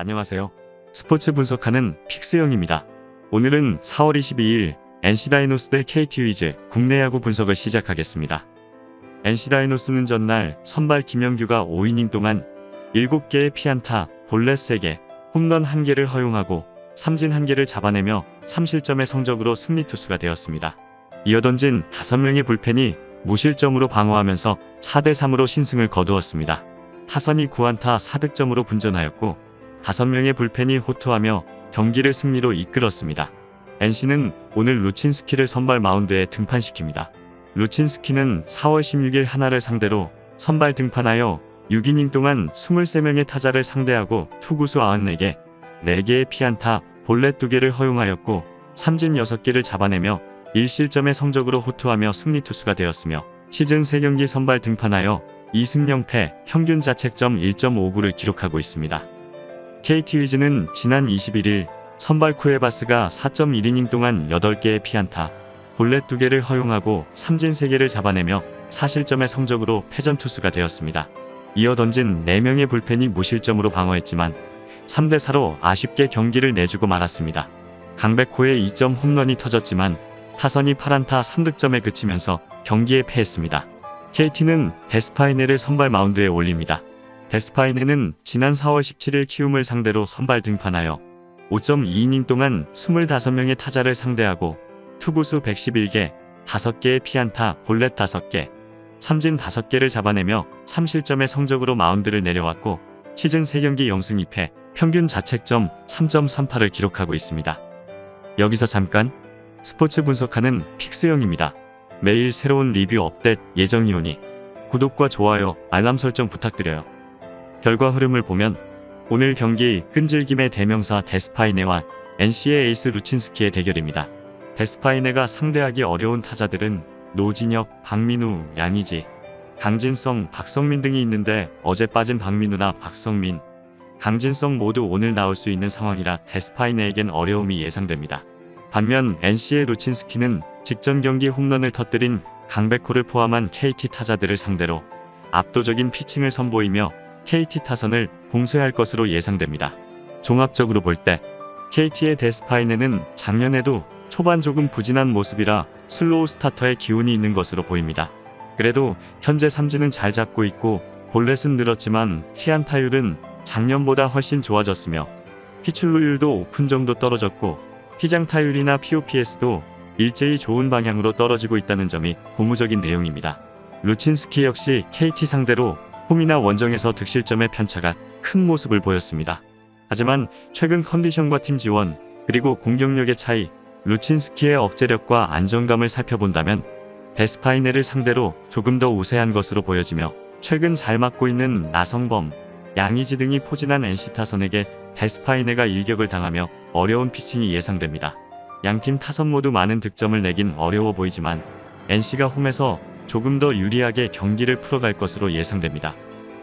안녕하세요. 스포츠 분석하는 픽스형입니다. 오늘은 4월 22일 NC 다이노스 대 KT 위즈 국내 야구 분석을 시작하겠습니다. NC 다이노스는 전날 선발 김영규가 5이닝 동안 7개의 피안타, 볼넷 3개, 홈런 1개를 허용하고 삼진 1개를 잡아내며 3실점의 성적으로 승리 투수가 되었습니다. 이어 던진 5명의 불펜이 무실점으로 방어하면서 4대3으로 신승을 거두었습니다. 타선이 9안타 4득점으로 분전하였고 5명의 불펜이 호투하며 경기를 승리로 이끌었습니다. NC는 오늘 루친스키를 선발 마운드에 등판시킵니다. 루친스키는 4월 16일 하나를 상대로 선발 등판하여 6이닝 동안 23명의 타자를 상대하고 투구수 94개, 4개의 피안타, 볼넷 2개를 허용하였고 삼진 6개를 잡아내며 1실점의 성적으로 호투하며 승리 투수가 되었으며 시즌 3경기 선발 등판하여 2승 0패, 평균 자책점 1.59를 기록하고 있습니다. KT 위즈는 지난 21일 선발 쿠에바스가 4.1이닝 동안 8개의 피안타, 볼넷 2개를 허용하고 삼진 3개를 잡아내며 4실점의 성적으로 패전 투수가 되었습니다. 이어 던진 4명의 불펜이 무실점으로 방어했지만 3대4로 아쉽게 경기를 내주고 말았습니다. 강백호의 2점 홈런이 터졌지만 타선이 8안타 3득점에 그치면서 경기에 패했습니다. KT는 데스파이네를 선발 마운드에 올립니다. 데스파이네는 지난 4월 17일 키움을 상대로 선발 등판하여 5.2이닝 동안 25명의 타자를 상대하고 투구수 111개, 5개의 피안타, 볼넷 5개, 삼진 5개를 잡아내며 3실점의 성적으로 마운드를 내려왔고 시즌 3경기 0승 2패, 평균 자책점 3.38을 기록하고 있습니다. 여기서 잠깐 스포츠 분석하는 픽스형입니다. 매일 새로운 리뷰 업데이트 예정이오니 구독과 좋아요, 알람 설정 부탁드려요. 결과 흐름을 보면 오늘 경기 끈질김의 대명사 데스파이네와 NC의 에이스 루친스키의 대결입니다. 데스파이네가 상대하기 어려운 타자들은 노진혁, 박민우, 양의지, 강진성, 박성민 등이 있는데 어제 빠진 박민우나 박성민, 강진성 모두 오늘 나올 수 있는 상황이라 데스파이네에겐 어려움이 예상됩니다. 반면 NC의 루친스키는 직전 경기 홈런을 터뜨린 강백호를 포함한 KT 타자들을 상대로 압도적인 피칭을 선보이며 KT 타선을 봉쇄할 것으로 예상됩니다. 종합적으로 볼 때 KT의 데스파이네는 작년에도 초반 조금 부진한 모습이라 슬로우 스타터의 기운이 있는 것으로 보입니다. 그래도 현재 삼진은 잘 잡고 있고 볼넷은 늘었지만 피안타율은 작년보다 훨씬 좋아졌으며 피출루율도 5푼 정도 떨어졌고 피장타율이나 POPS도 일제히 좋은 방향으로 떨어지고 있다는 점이 고무적인 내용입니다. 루친스키 역시 KT 상대로 홈이나 원정에서 득실점의 편차가 큰 모습을 보였습니다. 하지만 최근 컨디션과 팀 지원, 그리고 공격력의 차이, 루친스키의 억제력과 안정감을 살펴본다면 데스파이네를 상대로 조금 더 우세한 것으로 보여지며 최근 잘 맞고 있는 나성범, 양의지 등이 포진한 NC 타선에게 데스파이네가 일격을 당하며 어려운 피칭이 예상됩니다. 양팀 타선 모두 많은 득점을 내긴 어려워 보이지만 NC가 홈에서 조금 더 유리하게 경기를 풀어갈 것으로 예상됩니다.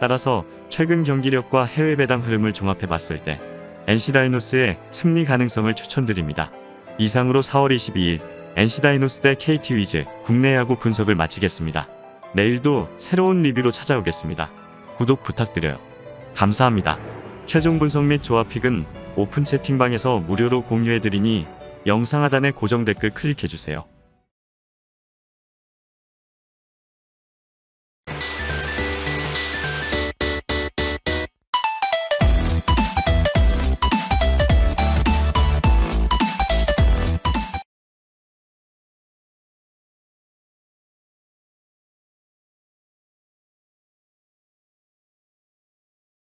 따라서 최근 경기력과 해외 배당 흐름을 종합해 봤을 때 NC 다이노스의 승리 가능성을 추천드립니다. 이상으로 4월 22일 NC 다이노스 대 KT 위즈 국내 야구 분석을 마치겠습니다. 내일도 새로운 리뷰로 찾아오겠습니다. 구독 부탁드려요. 감사합니다. 최종 분석 및 조합픽은 오픈 채팅방에서 무료로 공유해드리니 영상 하단의 고정 댓글 클릭해주세요.